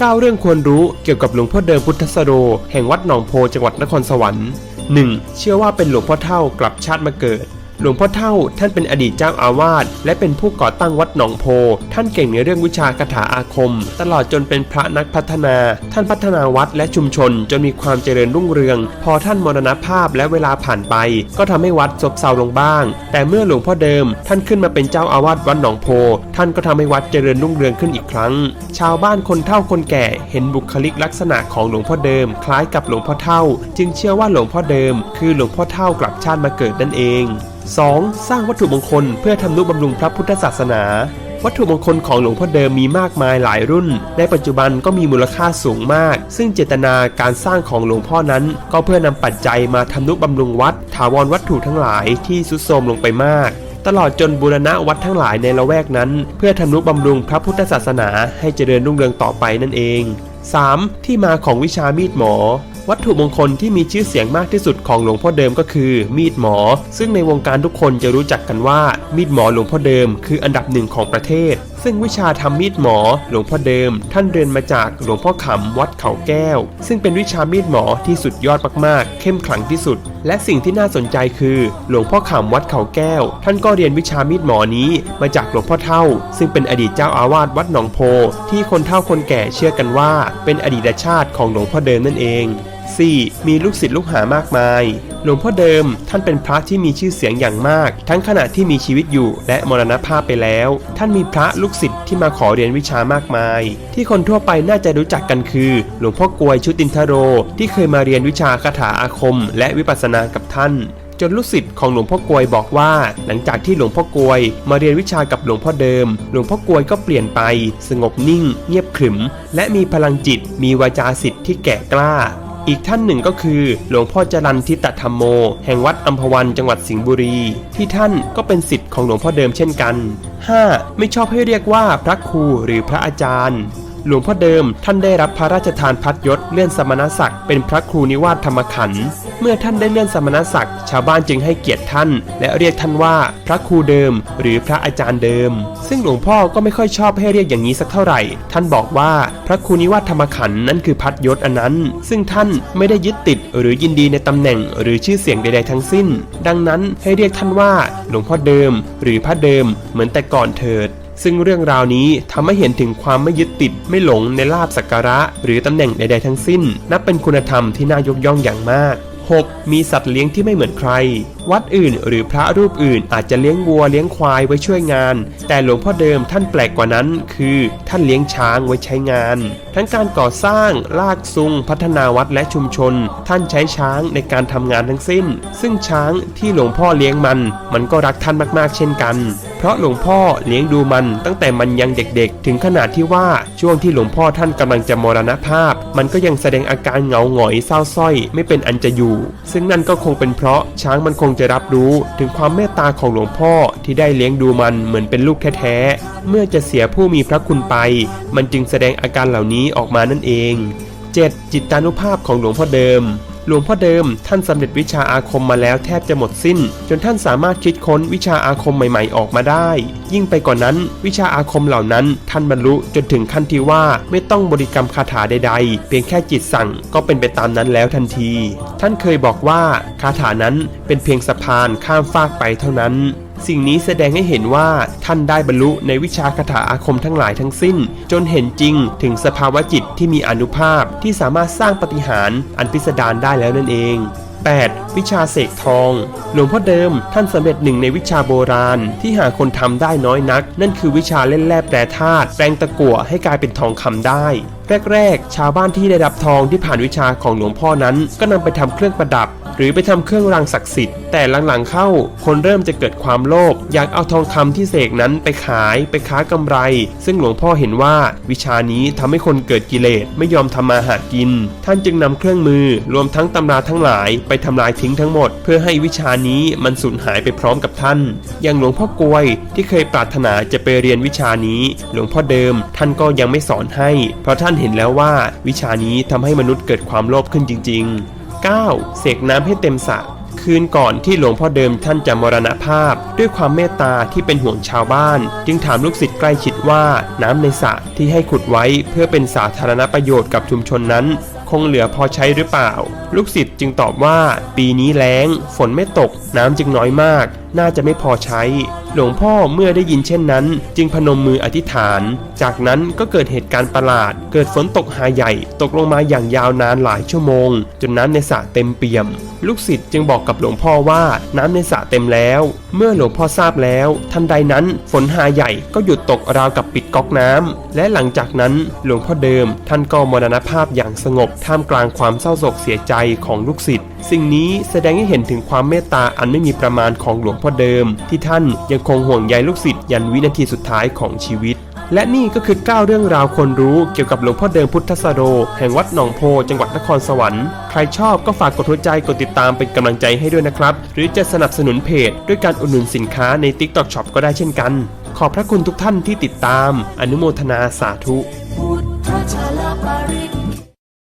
9 เรื่องควรรู้เกี่ยวกับหลวงพ่อเดิมพุทธสโร แห่งวัดหนองโพจังหวัดนครสวรรค์ 1. เชื่อว่าเป็นหลวงพ่อเท่ากลับชาติมาเกิด หลวงพ่อเท่าท่านเป็นอดีตเจ้าอาวาสและเป็นผู้ก่อตั้งวัดหนองโพ ท่านเก่งในเรื่องวิชาคาถาอาคม ตลอดจนเป็นพระนักพัฒนา ท่านพัฒนาวัดและชุมชนจนมีความเจริญรุ่งเรือง พอท่านมรณภาพและเวลาผ่านไป ก็ทำให้วัดซบเซาลงบ้าง แต่เมื่อหลวงพ่อเดิม ท่านขึ้นมาเป็นเจ้าอาวาสวัดหนองโพ ท่านก็ทำให้วัดเจริญรุ่งเรืองขึ้นอีกครั้ง ชาวบ้านคนเฒ่าคนแก่เห็นบุคลิกลักษณะของหลวงพ่อเดิม คล้ายกับหลวงพ่อเท่า จึงเชื่อว่าหลวงพ่อเดิม คือหลวงพ่อเท่ากลับชาติมาเกิดนั่นเอง 2. สร้างวัตถุมงคลเพื่อทำนุบำรุงพระพุทธศาสนา วัตถุมงคลของหลวงพ่อเดิมมีมากมายหลายรุ่น ในปัจจุบันก็มีมูลค่าสูงมาก ซึ่งเจตนาการสร้างของหลวงพ่อนั้น ก็เพื่อนำปัจจัยมาทำนุบำรุงวัด ถาวรวัตถุทั้งหลายที่สุดโทรมลงไปมาก ตลอดจนบูรณะวัดทั้งหลายในละแวกนั้น เพื่อทำนุบำรุงพระพุทธศาสนาให้เจริญรุ่งเรืองต่อไปนั่นเอง 3. ที่มาของวิชามีดหมอ วัตถุมงคลที่มีชื่อเสียงมากที่สุดของหลวงพ่อเดิมก็คือ มีดหมอ ซึ่งในวงการทุกคนจะรู้จักกันว่า มีดหมอหลวงพ่อเดิม คืออันดับหนึ่งของประเทศ ซึ่งวิชาทำมีดหมอหลวงพ่อเดิม ท่านเรียนมาจากหลวงพ่อขำวัดเขาแก้ว ซึ่งเป็นวิชามีดหมอที่สุดยอดมากๆ เข้มขลังที่สุด และสิ่งที่น่าสนใจคือ หลวงพ่อขำวัดเขาแก้ว ท่านก็เรียนวิชามีดหมอนี้มาจากหลวงพ่อเท่า ซึ่งเป็นอดีตเจ้าอาวาสวัดหนองโพ ที่คนเฒ่าคนแก่เชื่อกันว่า เป็นอดีตชาติของหลวงพ่อเดิมนั่นเอง 4. มีลูกศิษย์ลูกหามากมาย หลวงพ่อเดิมท่านเป็นพระที่มีชื่อเสียงอย่างมาก ทั้งขณะที่มีชีวิตอยู่และมรณภาพไปแล้ว ท่านมีพระลูกศิษย์ที่มาขอเรียนวิชามากมาย ที่คนทั่วไปน่าจะรู้จักกันคือ หลวงพ่อกวยชุตินทโร ที่เคยมาเรียนวิชาคาถาอาคม และวิปัสสนากับท่านจนลูกศิษย์ของหลวงพ่อกวยบอกว่า หลังจากที่หลวงพ่อกวยมาเรียนวิชากับหลวงพ่อเดิม หลวงพ่อกวยก็เปลี่ยนไป สงบนิ่ง เงียบขรึม และมีพลังจิต มีวาจาสิทธิ์ที่แก่กล้า อีกท่านหนึ่งก็คือหลวงพ่อจรันทิตธรรมโม แห่งวัดอัมพวันจังหวัดสิงห์บุรี ที่ท่านก็เป็นสิทธิ์ของหลวงพ่อเดิมเช่นกัน 5. ไม่ชอบให้เรียกว่าพระครูหรือพระอาจารย์ หลวงพ่อเดิมท่านได้รับพระราชทานพัดยศเลื่อนสมณศักดิ์เป็นพระครูนิวาสธรรมขันธ์เมื่อท่านได้เลื่อนสมณศักดิ์ชาวบ้านจึงให้เกียรติท่าน และเรียกท่านว่าพระครูเดิม หรือพระอาจารย์เดิม ซึ่งหลวงพ่อก็ไม่ค่อยชอบให้เรียกอย่างนี้สักเท่าไหร่ ท่านบอกว่าพระครูนิวาสธรรมขันธ์นั้นคือพัดยศอันนั้น ซึ่งท่านไม่ได้ยึดติดหรือยินดีในตำแหน่งหรือชื่อเสียงใด ๆ ทั้งสิ้น ดังนั้นให้เรียกท่านว่าหลวงพ่อเดิม หรือพระเดิมเหมือนแต่ก่อนเถิด ซึ่งเรื่องราวนี้ทำให้เห็นถึงความไม่ยึดติดไม่หลงในลาบสักการะ หรือตำแหน่งใดๆทั้งสิ้น นับเป็นคุณธรรมที่น่ายกย่องอย่างมาก 6. มีสัตว์เลี้ยงที่ไม่เหมือนใคร วัดอื่น หรือพระรูปอื่น อาจจะเลี้ยงวัวเลี้ยงควายไว้ช่วยงาน แต่หลวงพ่อเดิมท่านแปลกกว่านั้น คือท่านเลี้ยงช้างไว้ใช้งาน ทั้งการก่อสร้างลากซุง พัฒนาวัดและชุมชน ท่านใช้ช้างในการทำงานทั้งสิ้น ซึ่งช้างที่หลวงพ่อเลี้ยงมัน มันก็รักท่านมากๆ เช่นกัน เพราะหลวงพ่อเลี้ยงดูมันตั้งแต่มันยังเด็กๆ ถึงขนาดที่ว่าช่วงที่หลวงพ่อท่านกำลังจะมรณภาพ มันก็ยังแสดงอาการเหงาหงอยเศร้าส้อย ไม่เป็นอันจะอยู่ ซึ่งนั่นก็คงเป็นเพราะช้างมันคงจะรับรู้ถึงความเมตตาของหลวงพ่อที่ได้เลี้ยงดูมันเหมือนเป็นลูกแท้ๆ เมื่อจะเสียผู้มีพระคุณไป มันจึงแสดงอาการเหล่านี้ออกมานั่นเอง 7. จิตตานุภาพของหลวงพ่อเดิม หลวงพ่อเดิมท่านสำเร็จวิชาอาคมมาแล้วแทบจะหมดสิ้น จนท่านสามารถคิดค้นวิชาอาคมใหม่ๆออกมาได้ ยิ่งไปกว่านนั้น วิชาอาคมเหล่านั้น ท่านบรรลุจนถึงขั้นที่ว่าไม่ต้องบริกรรมคาถาใดๆ เพียงแค่จิตสั่งก็เป็นไปตามนั้นแล้วทันที ท่านเคยบอกว่าคาถานั้นเป็นเพียงสะพานข้ามฟากไปเท่านั้น สิ่งนี้แสดงให้เห็นว่าท่านได้บรรลุในวิชาคาถาอาคมทั้งหลายทั้งสิ้น จนเห็นจริงถึงสภาวะจิตที่มีอนุภาพที่สามารถสร้างปฏิหารอันพิสดารได้แล้วนั่นเอง 8. วิชาเสกทอง หลวงพ่อเดิมท่านสำเร็จหนึ่งในวิชาโบราณ ที่หาคนทำได้น้อยนัก นั่นคือวิชาเล่นแร่แปรธาตุแปลงตะกั่วให้กลายเป็นทองคำได้ แรก ๆ ชาวบ้านที่ได้รับทองที่ผ่านวิชาของหลวงพ่อนั้น ก็นำไปทำเครื่องประดับ หรือไปทำเครื่องรางศักดิ์สิทธิ์แต่หลังๆเข้า คนเริ่มจะเกิดความโลภอยากเอาทองคำที่เสกนั้นไปขายไปค้ากำไร ซึ่งหลวงพ่อเห็นว่าวิชานี้ทำให้คนเกิดกิเลสไม่ยอมทำมาหากิน ท่านจึงนำเครื่องมือรวมทั้งตำราทั้งหลายไปทำลายทิ้งทั้งหมด เพื่อให้วิชานี้มันสูญหายไปพร้อมกับท่าน อย่างหลวงพ่อกวยที่เคยปรารถนาจะไปเรียนวิชานี้ หลวงพ่อเดิม ท่านก็ยังไม่สอนให้ เพราะท่านเห็นแล้วว่าวิชานี้ทำให้มนุษย์เกิดความโลภขึ้นจริง ๆ 9. เสกน้ำให้เต็มสระคืนก่อนที่หลวงพ่อเดิมท่านจะมรณภาพ ด้วยความเมตตาที่เป็นห่วงชาวบ้าน จึงถามลูกศิษย์ใกล้ชิดว่าน้ำในสระที่ให้ขุดไว้เพื่อเป็นสาธารณประโยชน์กับชุมชนนั้น คงเหลือพอใช้หรือเปล่า ลูกศิษย์จึงตอบว่า ปีนี้แล้ง ฝนไม่ตก น้ำจึงน้อยมาก น่าจะไม่พอใช้ หลวงพ่อเมื่อได้ยินเช่นนั้น จึงพนมมืออธิษฐาน จากนั้นก็เกิดเหตุการณ์ประหลาด เกิดฝนตกหาใหญ่ ตกลงมาอย่างยาวนานหลายชั่วโมง จนน้ำในสระเต็มเปี่ยม ลูกศิษย์จึงบอกกับหลวงพ่อว่าน้ำในสระเต็มแล้ว เมื่อหลวงพ่อทราบแล้ว ทันใดนั้นฝนหาใหญ่ก็หยุดตกราวกับปิดก๊อกน้ำและหลังจากนั้นหลวงพ่อเดิม ท่านก็มรณภาพอย่างสงบท่ามกลางความเศร้าโศกเสียใจของลูกศิษย์ สิ่งนี้แสดงให้เห็นถึงความเมตตาอันไม่มีประมาณของหลวงพ่อเดิม ที่ท่านยังคงห่วงใยลูกศิษย์ยันวินาทีสุดท้ายของชีวิต และนี่ก็คือ 9 เรื่องราวคนรู้เกี่ยวกับหลวงพ่อเดิมพุทธสโร แห่งวัดหนองโพ จังหวัดนครสวรรค์ ใครชอบก็ฝากกดหัวใจกดติดตามเป็นกำลังใจให้ด้วยนะครับ หรือจะสนับสนุนเพจ ด้วยการอุดหนุนสินค้าใน TikTok Shop ก็ได้เช่นกัน ขอบพระคุณทุกท่านที่ติดตาม อนุโมทนาสาธุพุทธชลปริ